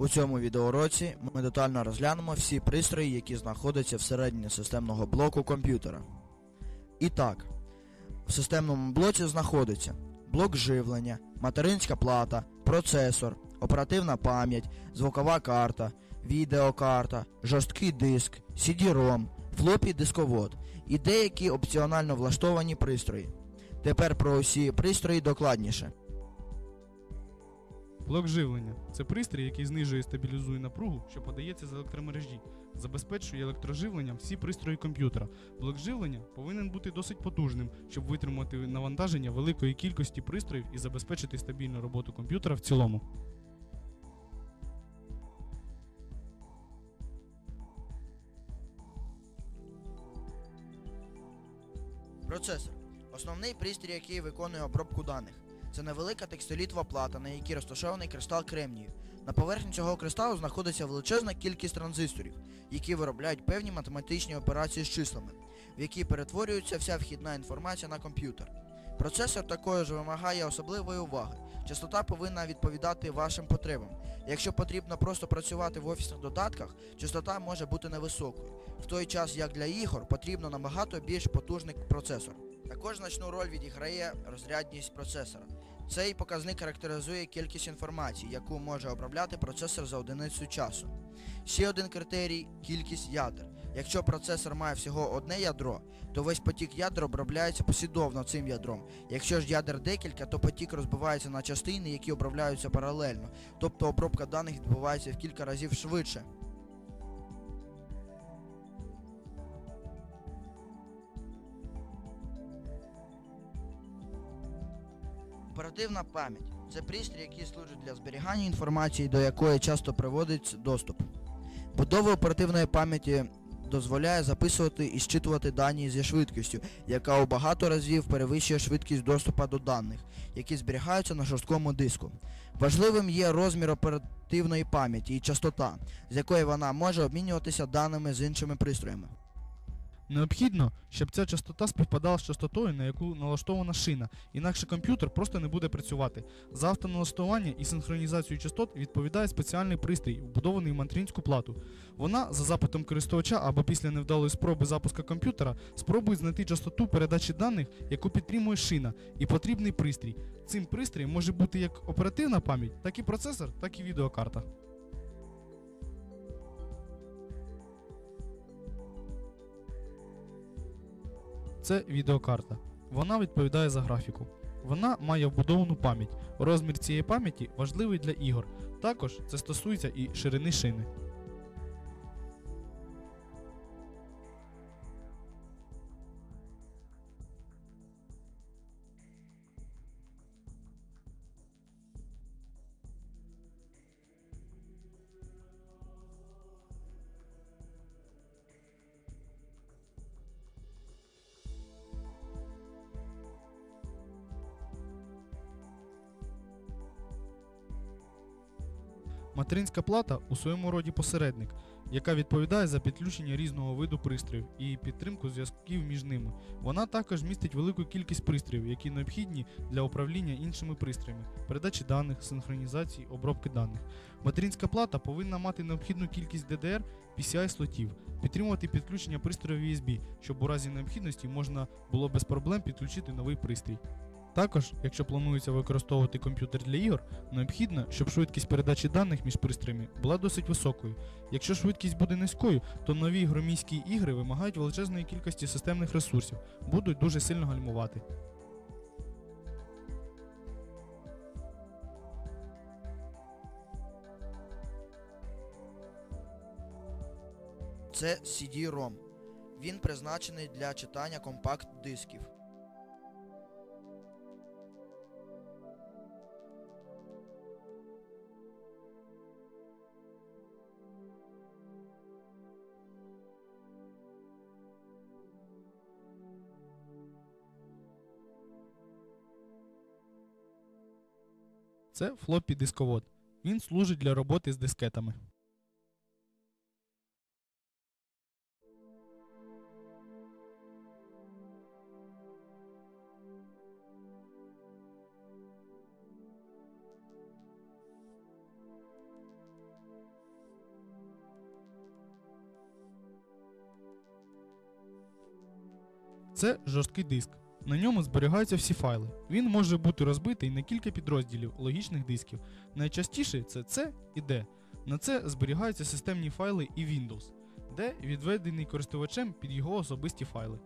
У цьому відеоуроці ми детально розглянемо всі пристрої, які знаходяться всередині системного блоку комп'ютера. І так, в системному блоці знаходиться блок живлення, материнська плата, процесор, оперативна пам'ять, звукова карта, відеокарта, жорсткий диск, CD-ROM, флопі дисковод і деякі опціонально влаштовані пристрої. Тепер про усі пристрої докладніше. Блок живлення це пристрій, який знижує і стабілізує напругу, що подається з електромережі, забезпечує електроживленням всі пристрої комп'ютера. Блок живлення повинен бути досить потужним, щоб витримати навантаження великої кількості пристроїв і забезпечити стабільну роботу комп'ютера в цілому. Процесор основний пристрій, який виконує обробку даних. Це невелика текстолітова плата, на якій розташований кристал кремнію. На поверхні цього кристалу знаходиться величезна кількість транзисторів, які виробляють певні математичні операції з числами, в які перетворюється вся вхідна інформація на комп'ютер. Процесор також вимагає особливої уваги. Частота повинна відповідати вашим потребам. Якщо потрібно просто працювати в офісних додатках, частота може бути невисокою, в той час як для ігор потрібно набагато більш потужний процесор. Також значну роль відіграє розрядність процесора. Цей показник характеризує кількість інформації, яку може обробляти процесор за одиницю часу. Ще один критерій кількість ядер. Якщо процесор має всього одне ядро, то весь потік ядер обробляється послідовно цим ядром. Якщо ж ядер декілька, то потік розбивається на частини, які обробляються паралельно, тобто обробка даних відбувається в кілька разів швидше. Оперативна пам'ять це пристрій, який служить для зберігання інформації, до якої часто приводиться доступ. Будова оперативної пам'яті дозволяє записувати і зчитувати дані зі швидкістю, яка у багато разів перевищує швидкість доступу до даних, які зберігаються на жорсткому диску. Важливим є розмір оперативної пам'яті і частота, з якої вона може обмінюватися даними з іншими пристроями. Необхідно, щоб ця частота співпадала з частотою, на яку налаштована шина, інакше комп'ютер просто не буде працювати. За автоналаштування і синхронізацію частот відповідає спеціальний пристрій, вбудований в материнську плату. Вона, за запитом користувача або після невдалої спроби запуска комп'ютера, спробує знайти частоту передачі даних, яку підтримує шина, і потрібний пристрій. Цим пристроєм може бути як оперативна пам'ять, так і процесор, так і відеокарта. Це відеокарта. Вона відповідає за графіку. Вона має вбудовану пам'ять. Розмір цієї пам'яті важливий для ігор. Також це стосується і ширини шини. Материнська плата у своєму роді посередник, яка відповідає за підключення різного виду пристроїв і підтримку зв'язків між ними. Вона також містить велику кількість пристроїв, які необхідні для управління іншими пристроями, передачі даних, синхронізації, обробки даних. Материнська плата повинна мати необхідну кількість DDR PCI слотів, підтримувати підключення пристроїв USB, щоб у разі необхідності можна було без проблем підключити новий пристрій. Також, якщо планується використовувати комп'ютер для ігор, необхідно, щоб швидкість передачі даних між пристроями була досить високою. Якщо швидкість буде низькою, то нові громіські ігри вимагають величезної кількості системних ресурсів, будуть дуже сильно гальмувати. Це CD-ROM. Він призначений для читання компакт-дисків. Це флопі дисковод. Він служить для роботи з дискетами. Це жорсткий диск. На ньому зберігаються всі файли. Він може бути розбитий на кілька підрозділів логічних дисків. Найчастіше це C і D. На це зберігаються системні файли і Windows, де відведений користувачем під його особисті файли.